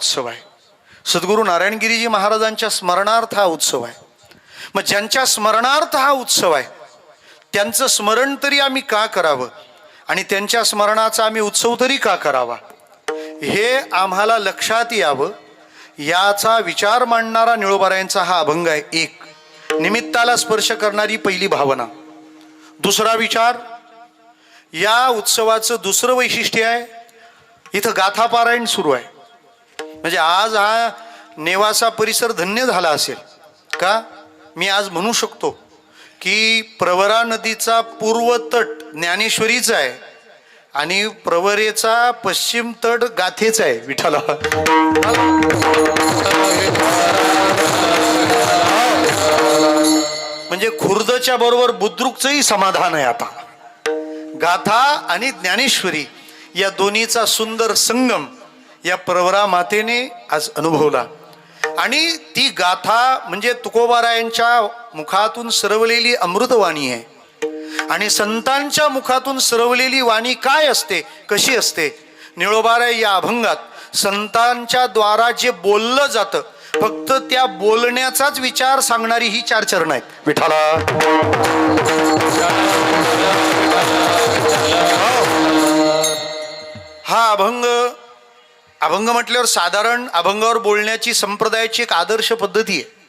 उत्सव आहे. सद्गुरू नारायणगिरीजी महाराजांच्या स्मरणार्थ हा उत्सव आहे. मग ज्यांच्या स्मरणार्थ हा उत्सव आहे त्यांचं स्मरण तरी आम्ही का करावं? आणि त्यांच्या स्मरणाचा आम्ही उत्सव तरी का करावा? हे आम्हाला लक्षात यावं. याचा विचार मांडणारा निळोबारायांचा हा अभंग आहे एक. निमित्ताला स्पर्श करणारी पहिली भावना. दुसरा विचार या उत्सवाचं दुसरं वैशिष्ट्य आहे इथं गाथापारायण सुरू आहे. म्हणजे आज हा नेवासा परिसर धन्य झाला असेल. का? मी आज म्हणू शकतो की प्रवरा नदीचा पूर्व तट ज्ञानेश्वरीचा आहे आणि प्रवरेचा पश्चिम तट गाथेचा आहे विठाला म्हणजे खुर्दच्या बरोबर बुद्रुकचंही समाधान आहे आता. गाथा आणि ज्ञानेश्वरी या दोन्हीचा सुंदर संगम या प्रवरा मातेने आज अनुभवला. आणि ती गाथा म्हणजे तुकोबारायांच्या मुखातून सरवलेली अमृतवाणी आहे. आणि संतांच्या मुखातून सरवलेली वाणी काय असते कशी असते? निळोबाराय या अभंगात संतांच्या द्वारा जे बोललं जातं फक्त त्या बोलण्याचाच विचार सांगणारी ही चार चरण आहेत. विठाला हो. हा अभंग अभंग म्हटल्यावर साधारण अभंगावर बोलण्याची संप्रदायाची एक आदर्श पद्धती आहे.